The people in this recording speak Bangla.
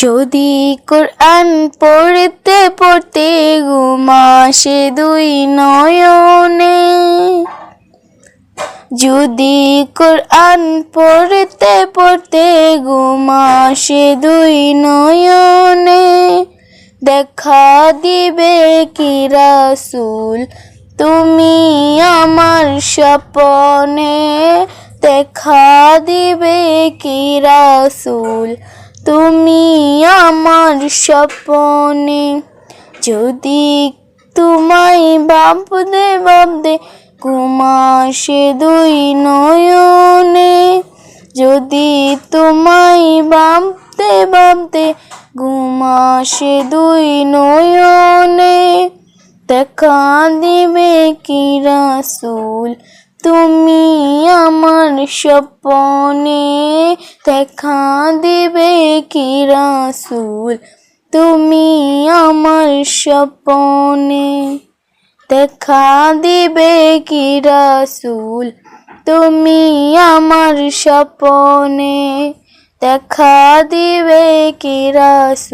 যদি কোরআন পড়তে পড়তে ঘুমাসে দুই নয়নে। যদি কোরআন পড়তে পড়তে ঘুমাসে দুই নয়নে, দেখা দিবে কি রাসূল তুমি আমার স্বপনে? দেখা দিবে কি রাসূল তুমি আমার স্বপনে, যদি তোমায় ভাবতে ভাবতে ঘুমাসে দুই নয়নে, যদি তোমায় ভাবতে ভাবতে ঘুমাসে দুই নয়নে, দেখা দিবে কি রাসূল তুমি আমার স্বপনে। দেখা দিবে কি রাসুল? তুমি আমার স্বপনে। দেখা দিবে কি রাসুল? তুমি আমার স্বপনে। দেখা দিবে কি রাসূল?